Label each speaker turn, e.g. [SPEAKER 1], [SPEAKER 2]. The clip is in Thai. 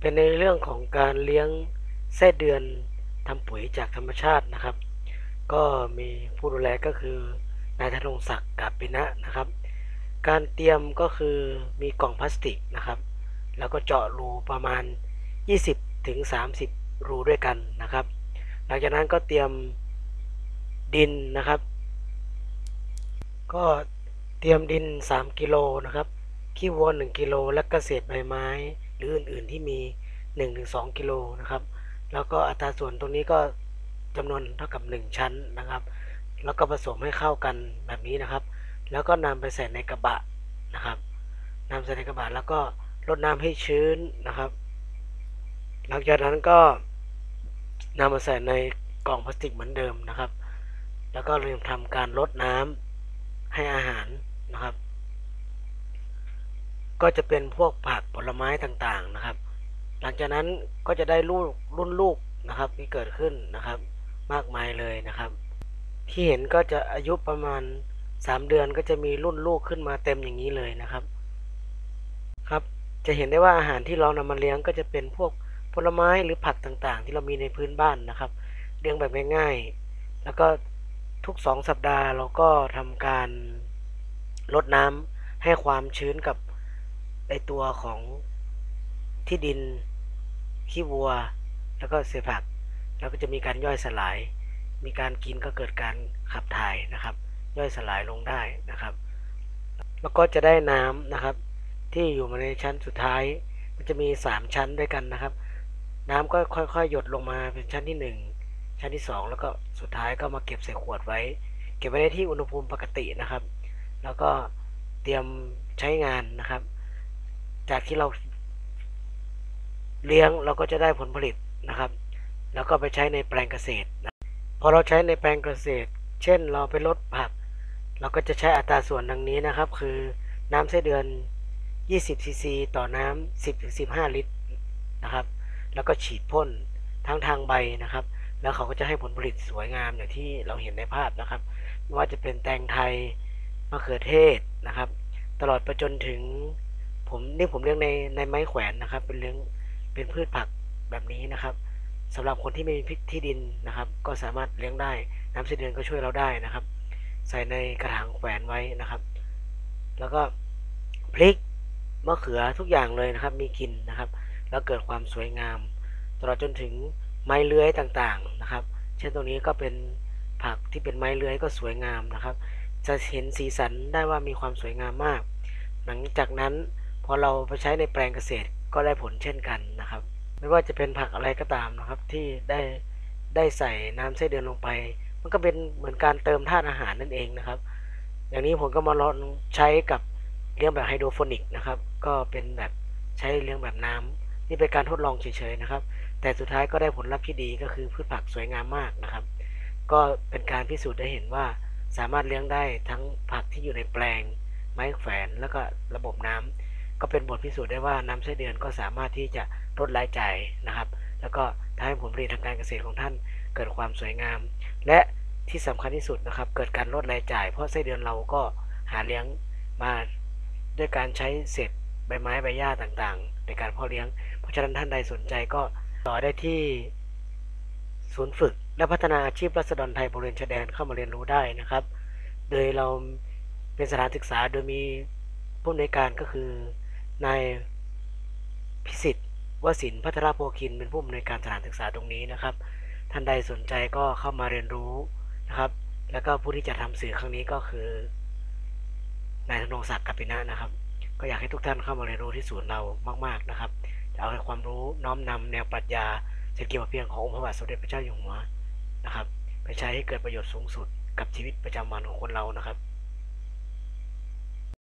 [SPEAKER 1] เป็นในเรื่องของการเลี้ยงไส้เดือนทำปุ๋ยจากธรรมชาตินะครับ ก็มีผู้ดูแลก็คือนายธนงศักดิ์กาบปินะนะครับ การเตรียมก็คือมีกล่องพลาสติกนะครับ แล้วก็เจาะรูประมาณ 20ถึง30 รูด้วยกันนะครับ หลังจากนั้นก็เตรียมดินนะครับ ก็เตรียมดิน 3 กิโลนะครับขี้วัว1กิโลและก็เศษใบไม้ หรืออื่นๆที่มี 1-2 กิโลนะครับ แล้วก็อัตราส่วนตรงนี้ก็จำนวนเท่ากับ 1 ชั้นนะครับ แล้วก็ผสมให้เข้ากันแบบนี้นะครับ แล้วก็นำไปใส่ในกระบะนะครับนำใส่ในกระบะแล้วก็รดน้ำให้ชื้นนะครับ หลังจากนั้นก็นำมาใส่ในกล่องพลาสติกเหมือนเดิมนะครับ แล้วก็เริ่มทำการรดน้ำให้อาหารนะครับ ก็จะเป็นพวกผักผลไม้ต่างๆนะครับ หลังจากนั้นก็จะได้ลูกรุ่นลูกนะครับที่เกิดขึ้นนะครับ มากมายเลยนะครับ ที่เห็นก็จะอายุประมาณ 3 เดือนก็จะมีรุ่นลูกขึ้นมาเต็มอย่างนี้เลยนะครับ ครับจะเห็นได้ว่าอาหารที่เรานำมาเลี้ยงก็จะเป็นพวกผลไม้หรือผักต่างๆ ที่เรามีในพื้นบ้านนะครับเลี้ยงแบบง่ายๆแล้วก็ทุก2สัปดาห์เราก็ทำการรดน้ำให้ความชื้นกับ ไอตัวของที่ดินขี้วัว แล้วก็เศษผัก แล้วก็จะมีการย่อยสลาย มีการกินก็เกิดการขับถ่ายนะครับ ย่อยสลายลงได้นะครับ แล้วก็จะได้น้ำนะครับ ที่อยู่มาในชั้นสุดท้าย มันจะมี 3 ชั้นด้วยกันนะครับ น้ำก็ค่อยๆ หยดลงมาเป็นชั้นที่ 1 ชั้นที่ 2 แล้วก็สุดท้ายก็มาเก็บใส่ขวดไว้ เก็บไว้ในที่อุณหภูมิปกตินะครับ แล้วก็เตรียมใช้งานนะครับ จากที่เราเลี้ยงเราก็จะได้ผลผลิตนะครับ แล้วก็ไปใช้ในแปลงเกษตรนะพอเราใช้ในแปลงเกษตร เช่นเราไปลดผัก เราก็จะใช้อัตราส่วนดังนี้นะครับ คือน้ำไส้เดือน 20ซีซีต่อน้ำ10-15 ลิตรนะครับ แล้วก็ฉีดพ่นทั้งทางใบนะครับ แล้วเขาก็จะให้ผลผลิตสวยงามอย่างที่เราเห็นในภาพนะครับ ไม่ว่าจะเป็นแตงไทยมะเขือเทศนะครับ ตลอดไปจนถึง ผมนี่ผมเลี้ยงในในไม้แขวนนะครับ เป็นเลี้ยงเป็นพืชผักแบบนี้นะครับสำหรับคนที่ไม่มีที่ดินนะครับ ก็สามารถเลี้ยงได้น้ำไส้เดือนก็ช่วยเราได้นะครับ ใส่ในกระถางแขวนไว้นะครับ แล้วก็พริกมะเขือทุกอย่างเลยนะครับ มีกินนะครับ แล้วเกิดความสวยงาม ตลอดจนถึงไม้เลื้อยต่างๆนะครับ เช่นตรงนี้ก็เป็นผักที่เป็นไม้เลื้อยก็สวยงามนะครับ จะเห็นสีสันได้ว่ามีความสวยงามมาก หลังจากนั้น พอเราไปใช้ในแปลงเกษตรก็ได้ผลเช่นกันนะครับ ไม่ว่าจะเป็นผักอะไรก็ตามนะครับ ที่ได้ได้ใส่น้ำไส้เดือนลงไป มันก็เป็นเหมือนการเติมธาตุอาหารนั่นเองนะครับ อย่างนี้ผมก็มาลองใช้กับเลี้ยงแบบไฮโดรโฟนิกนะครับ ก็เป็นแบบใช้เลี้ยงแบบน้ำนี่เป็นการทดลองเฉยๆนะครับ แต่สุดท้ายก็ได้ผลลัพธ์ที่ดีก็คือพืชผักสวยงามมากนะครับ ก็เป็นการพิสูจน์ได้เห็นว่าสามารถเลี้ยงได้ทั้งผักที่อยู่ในแปลง ไม้แขวนแล้วก็ระบบน้ำ ก็เป็นบทพิสูจน์ได้ว่าน้ำไส้เดือนก็สามารถที่จะลดรายจ่ายนะครับ แล้วก็ทำให้ผลผลิตทางการเกษตรของท่านเกิดความสวยงาม และที่สำคัญที่สุดนะครับ เกิดการลดรายจ่าย เพราะไส้เดือนเราก็หาเลี้ยงมาด้วยการใช้เศษใบไม้ใบหญ้าต่างๆ ในการเพาะเลี้ยง เพราะฉะนั้นท่านใดสนใจก็ต่อได้ที่ศูนย์ฝึก และพัฒนาอาชีพรัษฎรไทยบริเวณชายแดนเข้ามาเรียนรู้ได้นะครับ โดยเราเป็นสถานศึกษาโดยมีผู้อำนวยการก็คือ นายพิสิทธิ์วสินพัทรโพคินเป็นผู้อำนวยการสถานศึกษาตรงนี้นะครับ ท่านใดสนใจก็เข้ามาเรียนรู้นะครับ แล้วก็ผู้ที่จะทำสื่อครั้งนี้ก็คือนายธนงศักดิ์กัปปินะนะครับ ก็อยากให้ทุกท่านเข้ามาเรียนรู้ที่ศูนย์เรามากๆนะครับ จะเอาความรู้น้อมนำแนวปรัชญาเศรษฐกิจพอเพียงขององค์พระบาทสมเด็จพระเจ้าอยู่หัวนะครับ ไปใช้ให้เกิดประโยชน์สูงสุดกับชีวิตประจำวันของคนเรานะครับ